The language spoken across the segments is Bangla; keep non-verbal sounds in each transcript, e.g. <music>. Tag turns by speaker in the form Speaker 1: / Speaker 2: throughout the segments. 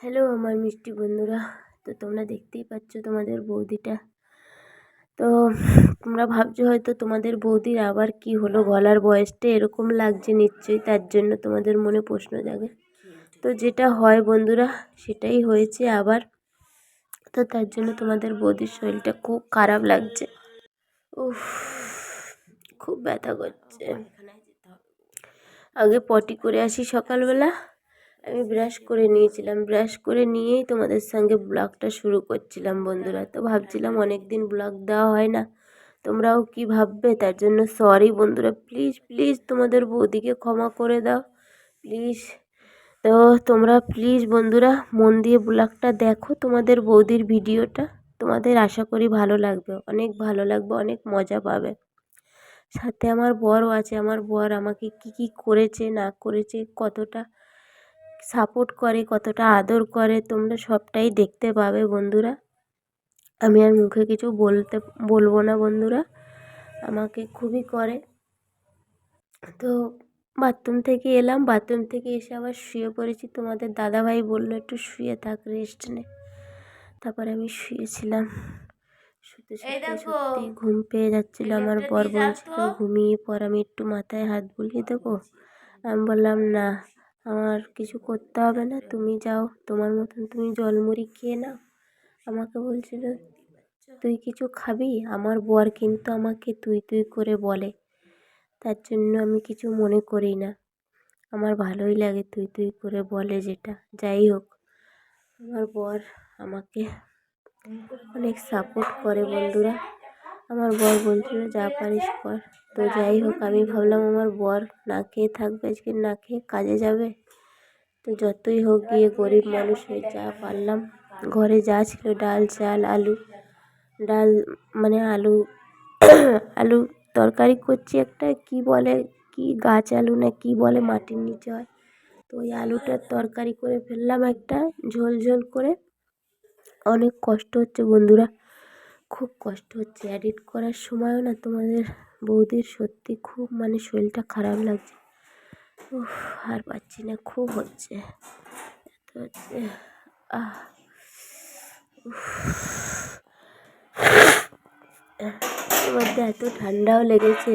Speaker 1: হ্যালো আমার মিষ্টি বন্ধুরা, তো তোমরা দেখতেই পাচ্ছ তোমাদের বৌদিটা। তো তোমরা ভাবছ হয়তো তোমাদের বৌদির আবার কি হলো, গলার বয়সটা এরকম লাগছে নিশ্চয়ই, তার জন্য তোমাদের মনে প্রশ্ন জাগে। তো যেটা হয় বন্ধুরা, সেটাই হয়েছে আবার। তো তার জন্য তোমাদের বৌদির শরীরটা খুব খারাপ লাগছে। উফ, খুব ব্যথা করছে। আগে পটি করে আসি সকালবেলা আমি ব্রাশ করে নিয়েছিলাম। ব্রাশ করে নিয়েই তোমাদের সঙ্গে ব্লগটা শুরু করছিলাম বন্ধুরা। তো ভাবছিলাম অনেক দিন ব্লগ দেওয়া হয় না। তোমরাও কি ভাববে? তার জন্য সরি বন্ধুরা। প্লিজ প্লিজ তোমাদের বৌদিকে ক্ষমা করে দাও। প্লিজ তো তোমরা প্লিজ বন্ধুরা, মন দিয়ে ব্লগটা দেখো তোমাদের বৌদির ভিডিওটা তোমাদের আশা করি ভালো লাগবে। অনেক ভালো লাগবে, অনেক মজা পাবে। সাথে আমার বরও আছে। আমার বর আমাকে কি কি করেছে, না করেছে, কতটা সাপোর্ট করে কতটা আদর করে তোমরা সবটাই দেখতে পাবে বন্ধুরা। আমি আর মুখে কিছু বলতে বলব না বন্ধুরা আমাকে খুবই করে। তো বাথরুম থেকে এলাম বাথরুম থেকে এসে আবার শুয়ে পড়েছি। তোমাদের দাদাভাই বলল একটু শুয়ে থাক রেস্ট নে। তারপরে আমি শুয়েছিলাম। শুতে ঘুম পেয়ে যাচ্ছিল। আমার বর বলছিল ঘুমিয়ে পর আমি একটু মাথায় হাত বুলিয়ে দেবো? আমি বললাম না। আমার কিছু করতে হবে না। তুমি যাও, তোমার মতন তুমি জলমুড়ি খেয়ে নাও। আমাকে বলছিল, তুই কিছু খাবি? আমার বর কিন্তু আমাকে তুই তুই করে বলে। তার জন্য আমি কিছু মনে করি না। আমার ভালোই লাগে তুই তুই করে বলে যেটা। যাই হোক, আমার বর আমাকে অনেক সাপোর্ট করে বন্ধুরা। আমার বর বলছিল, যা পারিস কর। তো যাই হোক, আমি ভাবলাম আমার বর না খেয়ে থাকবে, আজকে না খেয়ে কাজে যাবে। তো যতই হোক, গিয়ে গরিব মানুষ হয়ে যা পারলাম। ঘরে যা ছিল, ডাল, চাল, আলু, ডাল মানে আলু আলু তরকারি করছি একটা, কি বলে, কি গাছ আলু না কি বলে মাটির নিচে হয়। তো ওই আলুটার তরকারি করে ফেললাম একটা, ঝোল ঝোল করে। অনেক কষ্ট হচ্ছে বন্ধুরা। খুব কষ্ট হচ্ছে। এডিট করার সময়ও না তোমাদের বৌদির সত্যি খুব মানে শরীরটা খারাপ লাগছে। উফ আর পাচ্ছি না খুব হচ্ছে। এত হচ্ছে। আহ মধ্যে এত ঠান্ডাও লেগেছে।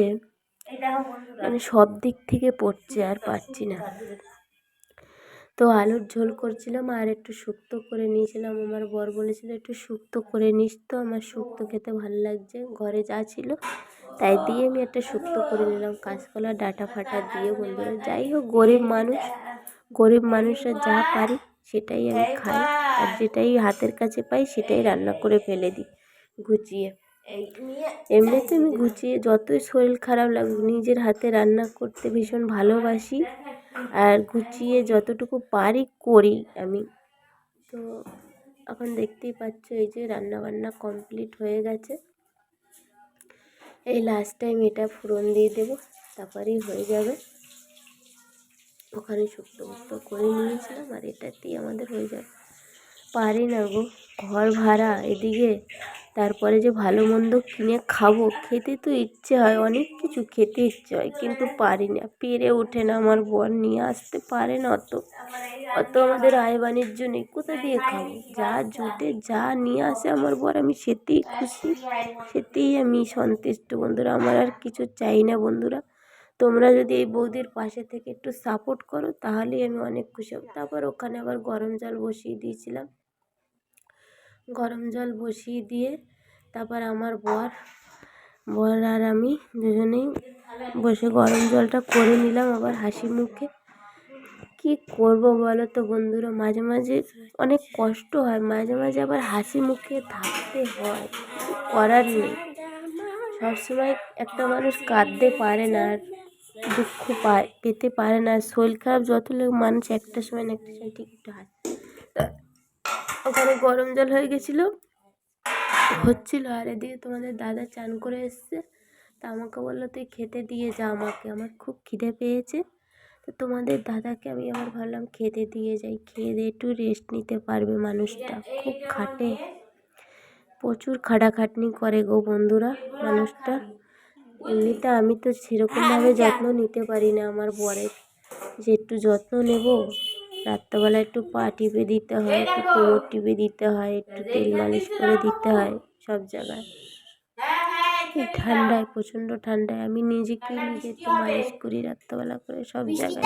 Speaker 1: মানে সব দিক থেকে পড়ছে আর পাচ্ছি না। তো আলুর ঝোল করছিলাম আর একটু শুক্তো করে নিয়েছিলাম। আমার বর বলেছিল একটু শুক্তো করে নিস তো, আমার শুক্তো খেতে ভালো লাগছে, ঘরে যা ছিল তাই দিয়ে আমি একটা শুক্তো করে নিলাম। কাঁচকলা, ডাটা ফাটা দিয়ে বন্ধুরা, যাই হোক, গরিব মানুষ, গরিব মানুষরা যা পারি সেটাই আমি খাই আর যেটাই হাতের কাছে পাই সেটাই রান্না করে ফেলে দিই গুছিয়ে। এমনিতে আমি গুছিয়ে যতই শরীর খারাপ লাগুক, নিজের হাতে রান্না করতে ভীষণ ভালোবাসি। আর গুছিয়ে যতটুকু পারি করি আমি। তো এখন দেখতেই পাচ্ছ এই যে রান্না বান্না কমপ্লিট হয়ে গেছে। এই লাস্ট টাইম এটা ফোড়ন দিয়ে দেবো, তারপরেই হয়ে যাবে। ওখানে শুক্তো মুক্তো করে নিয়েছিলাম আর এটাতেই আমাদের হয়ে যাবে। পারি না গো, ঘর ভাড়া, এদিকে তারপরে যে ভালো মন্দ কিনে খাব, খেতে তো ইচ্ছে হয়, অনেক কিছু খেতে ইচ্ছে হয়, কিন্তু পারি না পেরে ওঠে না আমার বর, নিয়ে আসতে পারে না অত। অত আমাদের আয় বাণিজ্য নেই, কোথা দিয়ে খাব? যা জুটে, যা নিয়ে আসে আমার বর, আমি সেতেই খুশি, সেতেই আমি সন্তুষ্ট। বন্ধুরা, আমার আর কিছু চাই না বন্ধুরা। তোমরা যদি এই বৌদির পাশে থেকে একটু সাপোর্ট করো, তাহলেই আমি অনেক খুশি হব। তারপর ওখানে আবার গরম জল বসিয়ে দিয়েছিলাম। গরম জল বসিয়ে দিয়ে তারপর আমার বর বর আর আমি দুজনেই বসে গরম জলটা করে নিলাম আবার হাসি মুখে। কী করব বলো তো বন্ধুরা? মাঝে মাঝে অনেক কষ্ট হয়, মাঝে মাঝে আবার হাসি মুখে থাকতে হয় করার নেই। সবসময় একটা মানুষ কাঁদতে পারে না আর দুঃখ পায়, পেতে পারে না। শরীর খারাপ, যত লোক মানুষ একটা সময় না একটা সময় ঠিক একটু হাসে ওখানে গরম জল হয়ে গেছিল। হচ্ছিল আর এদিকে তোমাদের দাদা চান করে এসছে। তা আমাকে বলল, তুই খেতে দিয়ে যা আমাকে, আমার খুব খিদে পেয়েছে। তো তোমাদের দাদাকে আমি আবার ভাবলাম খেতে দিয়ে যাই। খেয়ে দিয়ে একটু রেস্ট নিতে পারবে মানুষটা, খুব খাটে। প্রচুর খাটাখাটনি করে গো বন্ধুরা, মানুষটা। এমনিতে আমি তো সেরকমভাবে যত্ন নিতে পারি না, আমার বরের যে একটু যত্ন নেব। রাত্রেবেলা একটু পা টিপে দিতে হয় একটু কোমর টিপে দিতে হয় একটু তেল মালিশ করে দিতে হয় সব জায়গায়। এই ঠান্ডায় প্রচণ্ড ঠান্ডায় আমি নিজেকে নিজে একটু মালিশ করি রাত্রেবেলা করে সব জায়গায়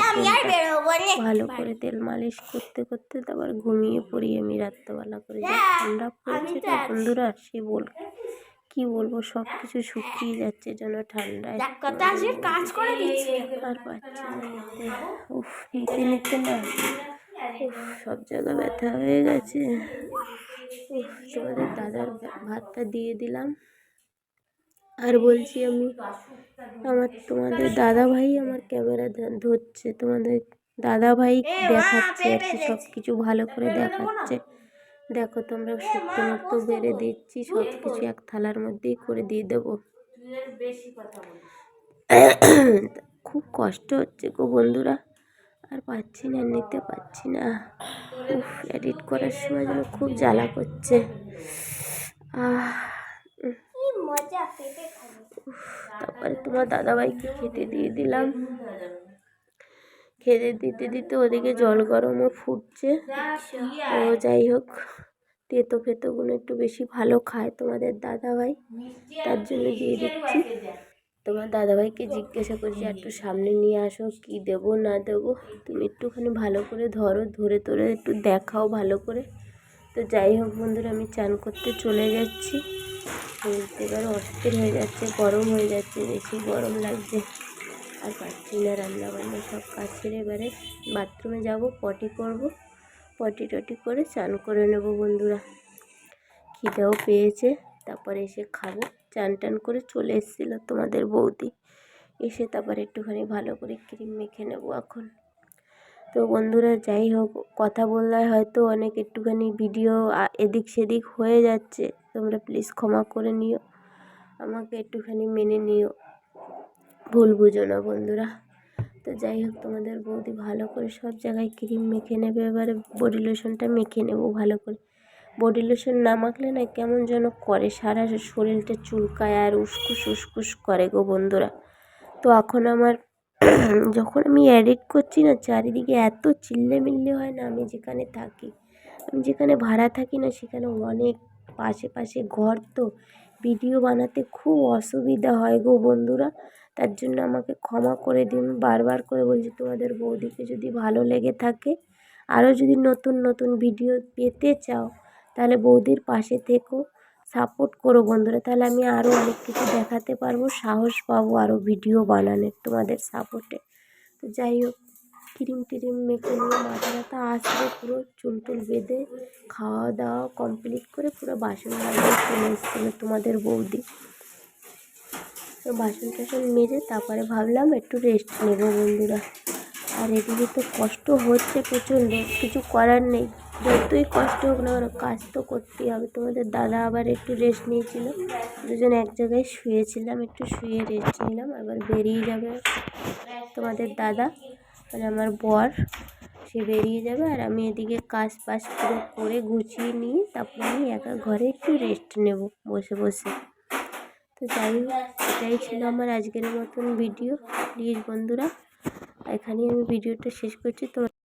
Speaker 1: ভালো করে তেল মালিশ করতে করতে তারপর ঘুমিয়ে পড়ি আমি রাত্রেবেলা করে। যা ঠান্ডা পড়েছে না বন্ধুরা সে বল কি বলব সব কিছু শুকিয়ে যাচ্ছে যেন ঠান্ডায়।
Speaker 2: কাজ করে দিচ্ছি।
Speaker 1: আর পাচ্ছি না উফ নিতে নিতে না। সব জায়গা ব্যথা হয়ে গেছে। তোমাদের দাদার ভাতটা দিয়ে দিলাম। আর বলছি আমি, আমার তোমাদের দাদা ভাই আমার ক্যামেরা ধরছে, তোমাদের দাদা ভাই দেখাচ্ছে আর কি সব কিছু ভালো করে দেখাচ্ছে। দেখো তোমরা শুক্তো মুক্তো বেড়ে দিচ্ছি সব কিছু এক থালার মধ্যেই করে দিয়ে দেবো। খুব কষ্ট হচ্ছে গো বন্ধুরা। আর পাচ্ছি না নিতে পারছি না। উফ এডিট করার সময় যেন খুব জ্বালা করছে। তারপরে তোমার দাদাভাইকে খেতে দিয়ে দিলাম। খেতে দিতে দিতে ওদিকে জল গরমও ফুটছে। ও যাই হোক, তেতো ফেতোগুলো একটু বেশি ভালো খায় তোমাদের দাদাভাই। তার জন্য দিয়ে দিচ্ছি। তোমার দাদাভাইকে জিজ্ঞাসা করছি একটু সামনে নিয়ে আসো, কি দেবো, না দেবো? তুমি একটুখানি ভালো করে ধরো, ধরে ধরে একটু দেখাও ভালো করে। তো যাই হোক বন্ধুরা, আমি চান করতে চলে যাচ্ছি। এবার অস্থির হয়ে যাচ্ছে, গরম হয়ে যাচ্ছে, বেশি গরম লাগছে। আর পারছি না রান্না বান্না সব কাজ ছেড়ে এবারে। বাথরুমে যাব, পটি করব, পটি টটি করে চান করে নেব বন্ধুরা। খিদেও পেয়েছে। তারপরে এসে খাব। চান টান করে চলে এসেছিল তোমাদের বৌদি। এসে তারপর একটুখানি ভালো করে ক্রিম মেখে নেব এখন। তো বন্ধুরা, যাই হোক, কথা বললে হয়তো অনেক একটুখানি ভিডিও এদিক সেদিক হয়ে যাচ্ছে। তোমরা প্লিজ ক্ষমা করে নিও। আমাকে একটুখানি মেনে নিও। ভুল বুঝো না বন্ধুরা। তো যাই হোক, তোমাদের বৌদি ভালো করে সব জায়গায় ক্রিম মেখে নেবে। এবারে বডি লোশনটা মেখে নেব ভালো করে। বডি লোশন না মাখলে না কেমন যেন করে? সারা শরীরটা চুলকায় আর উসকুস উসকুস করে গো বন্ধুরা। তো এখন আমার <clears throat> যখন আমি এডিট করছি না, চারিদিকে এত চিল্লে মিল্লে হয় না, আমি যেখানে থাকি, আমি যেখানে ভাড়া থাকি না, সেখানে অনেক পাশে পাশে ঘর তো। ভিডিও বানাতে খুব অসুবিধা হয় গো বন্ধুরা। তার জন্য আমাকে ক্ষমা করে দিন, বারবার করে বলছি তোমাদের বৌদিকে যদি ভালো লেগে থাকে, আরও যদি নতুন নতুন ভিডিও পেতে চাও তাহলে বৌদির পাশে থেকো সাপোর্ট করো বন্ধুরা। তাহলে আমি আরও অনেক কিছু দেখাতে পারব, সাহস পাবো আরও ভিডিও বানানোর তোমাদের সাপোর্টে তো যাই হোক, ক্রিম টিরিম মেখে নিয়ে মাথা ব্যথা আসবে পুরো চুল টুল বেঁধে খাওয়া দাওয়া কমপ্লিট করে পুরো বাসন বাড়িয়ে চলে এসেছিল তোমাদের বৌদি। তো বাসন টাসন মেজে তারপরে ভাবলাম একটু রেস্ট নেব বন্ধুরা। আর এদিকে তো কষ্ট হচ্ছে প্রচণ্ড, কিছু করার নেই। যতই কষ্ট হোক না কাজ তো করতেই হবে। তোমাদের দাদা আবার একটু রেস্ট নিয়েছিল। দুজন এক জায়গায় শুয়েছিলাম, একটু শুয়ে রেস্ট নিলাম, আবার বেরিয়ে যাবে তোমাদের দাদা মানে আমার বর। সে বেরিয়ে যাবে আর আমি এদিকে কাজ বাজ পুরো করে গুছিয়ে নিয়ে তারপরে আমি একা ঘরে একটু রেস্ট নেব বসে বসে। তো যাই হোক, এটাই ছিল আমার আজকের মতন ভিডিও প্লিজ বন্ধুরা, এখানেই আমি ভিডিওটা শেষ করছি। তোমার